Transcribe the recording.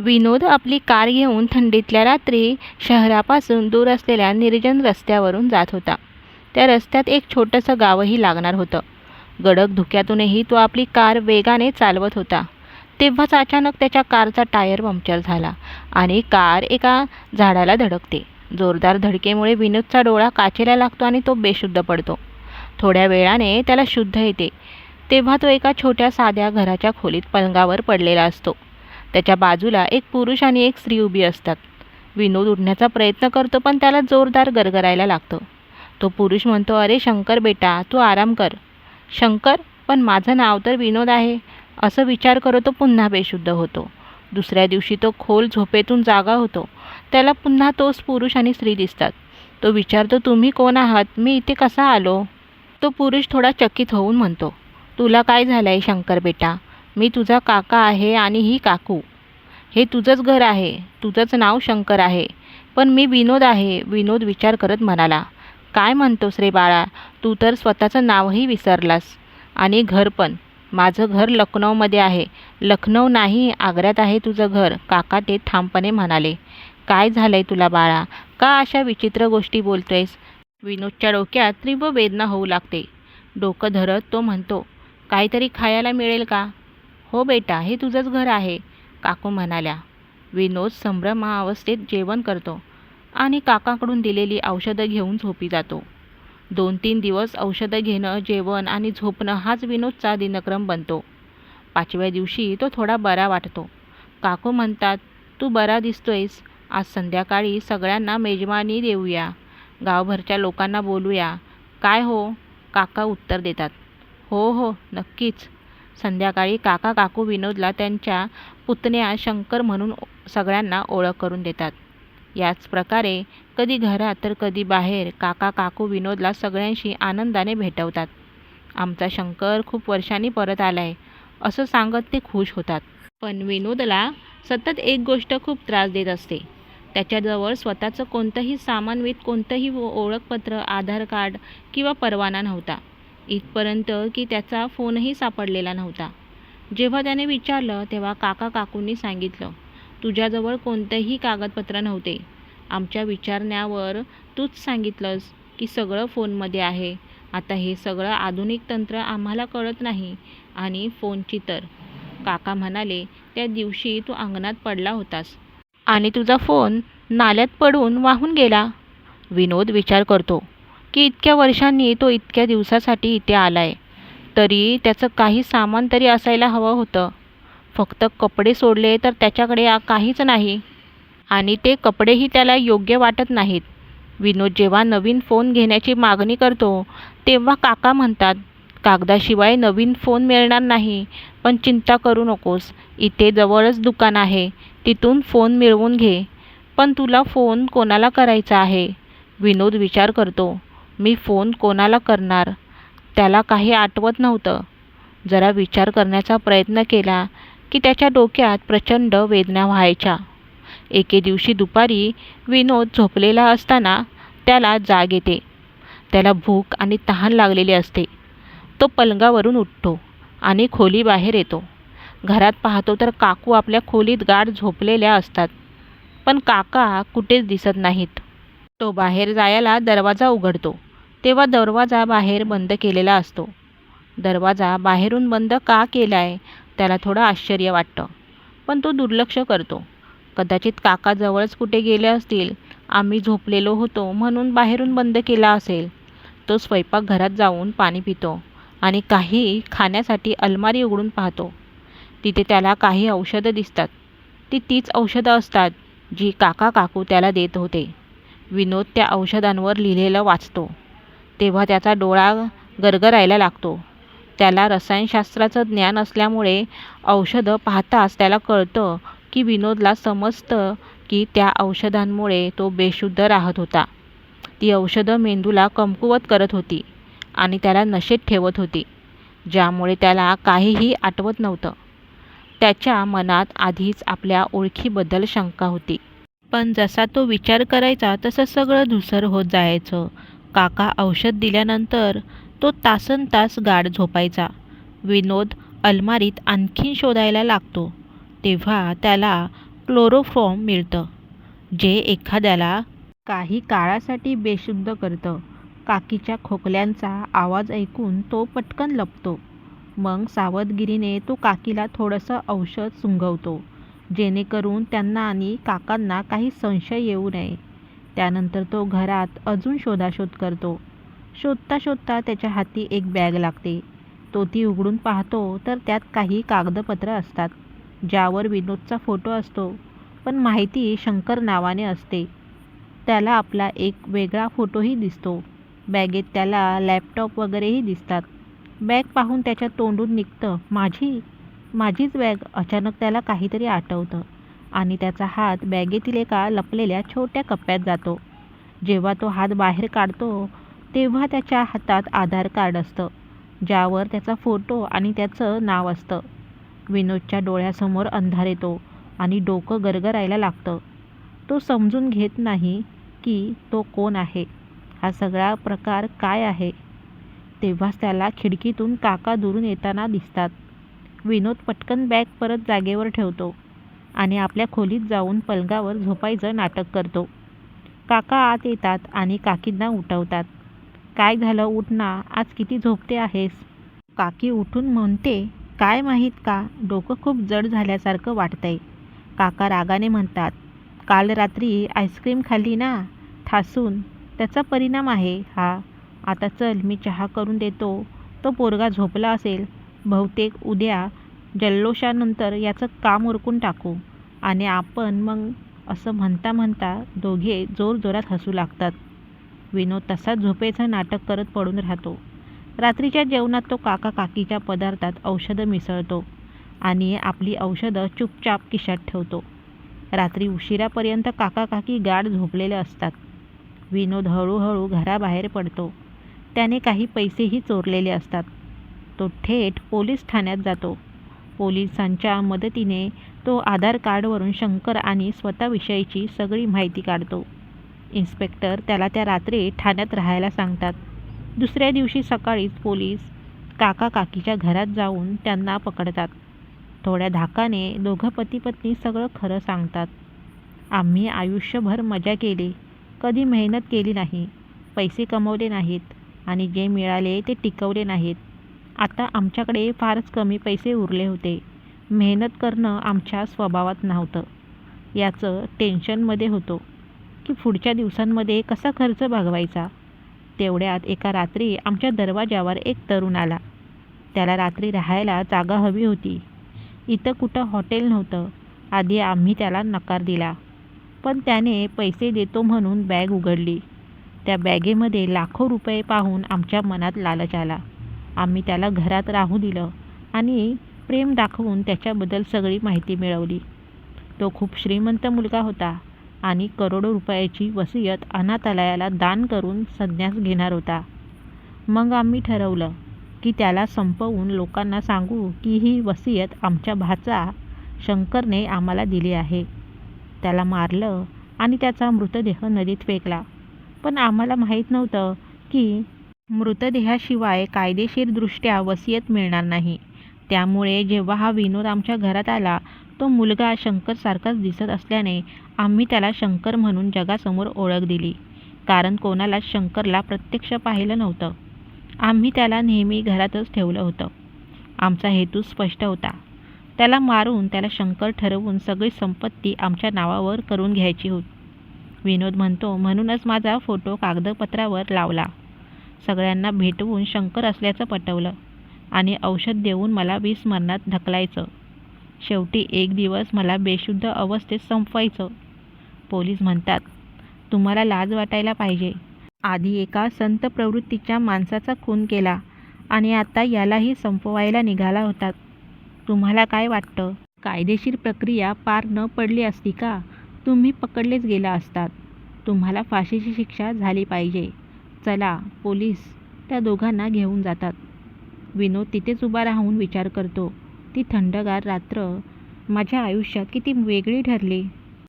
विनोद आपली कार घेऊन थंडीतल्या रात्री शहरापासून दूर असलेल्या निर्जन रस्त्यावरून जात होता. त्या रस्त्यात एक छोटंसं गावही लागणार होतं. गडद धुक्यातूनही तो आपली कार वेगाने चालवत होता. तेव्हाच अचानक त्याच्या कारचा टायर पंक्चर झाला आणि कार एका झाडाला धडकते. जोरदार धडकेमुळे विनोदचा डोळा काचेला लागतो आणि तो बेशुद्ध पडतो. थोड्या वेळाने त्याला शुद्ध येते. तेव्हा तो एका छोट्या साध्या घराच्या खोलीत पलंगावर पडलेला असतो. त्याच्या बाजूला एक पुरुष आणि एक स्त्री उभी असतात. विनोद उठण्याचा प्रयत्न करतो पण त्याला जोरदार गरगरायला लागतो. तो पुरुष म्हणतो अरे शंकर बेटा तू आराम कर. शंकर? पण माझं नाव तर विनोद आहे. असं विचार करत तो पुन्हा बेशुद्ध होतो. दुसऱ्या दिवशी तो खोल झोपेतून जागा होतो. त्याला पुन्हा तोच पुरुष आणि स्त्री दिसतात. तो विचारतो तुम्ही कोण आहात? मी इथे कसा आलो? तो पुरुष थोडा चकित होऊन म्हणतो तुला काय झालं आहे शंकर बेटा? मी तुझा काका आहे आणि ही काकू. हे तुझंच घर आहे तुझंच नाव शंकर आहे. पण मी विनोद आहे विनोद विचार करत म्हणाला काय म्हणतोस रे बाळा तू तर स्वतःचं नावही विसरलास. आणि घर पण. माझं घर लखनौमध्ये आहे. लखनौ नाही आग्र्यात आहे तुझं घर. काका ते ठामपणे म्हणाले काय झालंय तुला बाळा? का अशा विचित्र गोष्टी बोलतोयस? विनोदच्या डोक्यात तीव्र वेदना होऊ लागते. डोकं धरत तो म्हणतो काहीतरी खायला मिळेल का? हो बेटा हे तुझंच घर आहे काकू म्हणाल्या. विनोद संभ्रमावस्थेत जेवण करतो आणि काकाकडून दिलेली औषधं घेऊन झोपी जातो. दोन तीन दिवस औषधं घेणं जेवण आणि झोपणं हाच विनोदचा दिनक्रम बनतो. पाचव्या दिवशी तो थोडा बरा वाटतो. काकू म्हणतात तू बरा दिसतोयस. आज संध्याकाळी सगळ्यांना मेजवानी देऊया. गावभरच्या लोकांना बोलूया. काय हो? काका उत्तर देतात. हो हो नक्कीच. संध्याकाळी काका काकू विनोदला त्यांच्या पुतण्या शंकर म्हणून सगळ्यांना ओळख करून देतात. याच प्रकारे कधी घरात तर कधी बाहेर काका काकू विनोदला सगळ्यांशी आनंदाने भेटवतात. आमचा शंकर खूप वर्षांनी परत आला आहे असं सांगत ते खुश होतात. पण विनोदला सतत एक गोष्ट खूप त्रास देत असते. त्याच्याजवळ स्वतःचं कोणतंही सामान विथ कोणतंही ओळखपत्र आधार कार्ड किंवा परवाना नव्हता. इथपर्यंत की त्याचा फोनही सापडलेला नव्हता. जेव्हा त्याने विचारलं तेव्हा काका काकूंनी सांगितलं तुझ्याजवळ कोणतेही कागदपत्र नव्हते. आमच्या विचारण्यावर तूच सांगितलंस की सगळं फोनमध्ये आहे. आता हे सगळं आधुनिक तंत्र आम्हाला कळत नाही आणि फोनची तर. काका म्हणाले त्या दिवशी तू अंगणात पडला होतास. आणि तुझा फोन नाल्यात पडून वाहून गेला. विनोद विचार करतो. की इतक्या वर्षांनी तो इतक्या दिवसासाठी इथे आला आहे तरी त्याचं काही सामान तरी असायला हवं होतं. फक्त कपडे सोडले तर त्याच्याकडे काहीच नाही. आणि ते कपडेही त्याला योग्य वाटत नाहीत. विनोद जेव्हा नवीन फोन घेण्याची मागणी करतो तेव्हा काका म्हणतात कागदाशिवाय नवीन फोन मिळणार नाही पण चिंता करू नकोस. इथे जवळच दुकान आहे. तिथून फोन मिळवून घे. पण तुला फोन कोणाला करायचा आहे? विनोद विचार करतो. मी फोन कोणाला करणार? त्याला काही आठवत नव्हतं. जरा विचार करण्याचा प्रयत्न केला की त्याच्या डोक्यात प्रचंड वेदना व्हायच्या. एके दिवशी दुपारी विनोद झोपलेला असताना त्याला जाग येते. त्याला भूक आणि तहान लागलेली असते. तो पलंगावरून उठतो आणि खोलीबाहेर येतो. घरात पाहतो तर काकू आपल्या खोलीत गाढ झोपलेल्या असतात. पण काका कुठेच दिसत नाहीत. तो बाहेर जायला दरवाजा उघडतो. तेव्हा दरवाजा बाहेर बंद केलेला असतो. दरवाजा बाहेरून बंद का केला आहे त्याला थोडं आश्चर्य वाटतं. पण तो दुर्लक्ष करतो. कदाचित काका जवळच कुठे गेले असतील आम्ही झोपलेलो होतो म्हणून बाहेरून बंद केला असेल. तो स्वयंपाकघरात जाऊन पाणी पितो आणि काही खाण्यासाठी अलमारी उघडून पाहतो. तिथे त्याला काही औषधं दिसतात. ती तीच औषधं असतात जी काका काकू त्याला देत होते. विनोद त्या औषधांवर लिहिलेलं वाचतो. तेव्हा त्याचा डोळा गरगरायला लागतो. त्याला रसायनशास्त्राचं ज्ञान असल्यामुळे औषधं पाहताच त्याला कळतं की विनोदला समजतं की त्या औषधांमुळे तो बेशुद्ध राहत होता. ती औषधं मेंदूला कमकुवत करत होती आणि त्याला नशेत ठेवत होती ज्यामुळे त्याला काहीही आठवत नव्हतं. त्याच्या मनात आधीच आपल्या ओळखीबद्दल शंका होती. पण जसा तो विचार करायचा तसं सगळं धुसर होत जायचं. काका औषध दिल्यानंतर तो तासन तास गाढ झोपायचा. विनोद अलमारीत आणखीन शोधायला लागतो. तेव्हा त्याला क्लोरोफॉर्म मिळतं जे एखाद्याला काही काळासाठी बेशुद्ध करतं. काकीच्या खोकल्यांचा आवाज ऐकून तो पटकन लपतो. मग सावधगिरीने तो काकीला थोडंसं औषध सुंगवतो जेणेकरून त्यांना आणि काकांना काही संशय येऊ नये. त्यानंतर तो घरात अजून शोधाशोध करतो. शोधता शोधता त्याच्या हाती एक बॅग लागते. तो ती उघडून पाहतो तर त्यात काही कागदपत्र असतात. ज्यावर विनोदचा फोटो असतो पण माहिती शंकर नावाने असते. त्याला आपला एक वेगळा फोटोही दिसतो. बॅगेत त्याला लॅपटॉप वगैरेही दिसतात. बॅग पाहून त्याच्या तोंडून निघतं माझी? माझीच बॅग अचानक त्याला काहीतरी आठवतं. आणि त्याचा हात बॅगेतील एका लपलेल्या छोट्या कप्प्यात जातो. जेव्हा तो हात बाहेर काढतो तेव्हा त्याच्या हातात आधार कार्ड असतं ज्यावर त्याचा फोटो आणि त्याचं नाव असतं. विनोदच्या डोळ्यासमोर अंधार येतो आणि डोकं गरगरायला लागतं. तो समजून घेत नाही की तो कोण आहे हा सगळा प्रकार काय आहे? तेव्हाच त्याला खिडकीतून काका दुरून येताना दिसतात. विनोद पटकन बॅग परत जागेवर ठेवतो. आणि आपल्या खोलीत जाऊन पलंगावर झोपायचं नाटक करतो. काका आत येतात आणि काकींना उठवतात. काय झालं? उठ ना. आज किती झोपते आहेस? काकी उठून म्हणते काय माहीत का? डोकं खूप जड झाल्यासारखं वाटतंय. काका रागाने म्हणतात काल रात्री आईस्क्रीम खाल्ली ना? ठासून. त्याचा परिणाम आहे हा. आता चल मी चहा करून देतो. तो पोरगा झोपला असेल. बहुतेक उद्या जल्लोषानंतर याचं काम उरकून टाकू. आणि आपण मग असं म्हणता म्हणता दोघे जोरजोरात हसू लागतात. विनोद तसाच झोपेचं नाटक करत पडून राहतो. रात्रीच्या जेवणात तो काका काकीच्या पदार्थात औषधं मिसळतो आणि आपली औषधं चुपचाप किशात ठेवतो. रात्री उशिरापर्यंत काका काकी गाढ झोपलेले असतात. विनोद हळूहळू घराबाहेर पडतो. त्याने काही पैसेही चोरलेले असतात. तो थेट पोलीस ठाण्यात जातो. पोलिसांच्या मदतीने तो आधार कार्डवरून शंकर आणि स्वतःविषयीची सगळी माहिती काढतो. इन्स्पेक्टर त्याला त्या रात्री ठाण्यात राहायला सांगतात. दुसऱ्या दिवशी सकाळीच पोलीस काका काकीच्या घरात जाऊन त्यांना पकडतात. थोड्या धाकाने दोघं पती पत्नी सगळं खरं सांगतात. आम्ही आयुष्यभर मजा केली. कधी मेहनत केली नाही. पैसे कमवले नाहीत. आणि जे मिळाले ते टिकवले नाहीत. आता आमच्याकडे फारच कमी पैसे उरले होते. मेहनत करणं आमच्या स्वभावात नव्हतं. याचं टेन्शनमध्ये होतो. की पुढच्या दिवसांमध्ये कसा खर्च भागवायचा? तेवढ्यात एका रात्री आमच्या दरवाजावर एक तरुण आला. त्याला रात्री राहायला जागा हवी होती. इथं कुठं हॉटेल नव्हतं. आधी आम्ही त्याला नकार दिला. पण त्याने पैसे देतो म्हणून बॅग उघडली. त्या बॅगेमध्ये लाखो रुपये पाहून आमच्या मनात लालच आला. आम्ही त्याला घरात राहू दिलं आणि प्रेम दाखवून त्याच्याबद्दल सगळी माहिती मिळवली. तो खूप श्रीमंत मुलगा होता आणि करोडो रुपयाची वसियत अनाथालयाला दान करून संन्यास घेणार होता. मग आम्ही ठरवलं की त्याला संपवून लोकांना सांगू की ही वसियत आमच्या भाचा शंकरने आम्हाला दिली आहे. त्याला मारलं आणि त्याचा मृतदेह नदीत फेकला. पण आम्हाला माहीत नव्हतं की मृतदेहाशिवाय कायदेशीरदृष्ट्या वसियत मिळणार नाही. त्यामुळे जेव्हा हा विनोद आमच्या घरात आला तो मुलगा शंकरसारखाच दिसत असल्याने आम्ही त्याला शंकर म्हणून जगासमोर ओळख दिली. कारण कोणालाच शंकरला प्रत्यक्ष पाहिलं नव्हतं. आम्ही त्याला नेहमी घरातच ठेवलं होतं. आमचा हेतू स्पष्ट होता. त्याला मारून त्याला शंकर ठरवून सगळी संपत्ती आमच्या नावावर करून घ्यायची होती. विनोद म्हणतो म्हणूनच माझा फोटो कागदपत्रावर लावला. सगळ्यांना भेटवून शंकर असल्याचं पटवलं आणि औषध देऊन मला विस्मरणात ढकलायचं. शेवटी एक दिवस मला बेशुद्ध अवस्थेत संपवायचं. पोलीस म्हणतात तुम्हाला लाज वाटायला पाहिजे. आधी एका संत प्रवृत्तीच्या माणसाचा खून केला आणि आता यालाही संपवायला निघाला होता तुम्हाला काय वाटतं? कायदेशीर प्रक्रिया पार न पडली असती का? तुम्ही पकडलेच गेला असतात. तुम्हाला फाशीची शिक्षा झाली पाहिजे. चला पोलीस. त्या दोघांना घेऊन जातात. विनोद तिथेच उभा राहून विचार करतो. ती थंडगार रात्र माझ्या आयुष्यात किती वेगळी ठरली.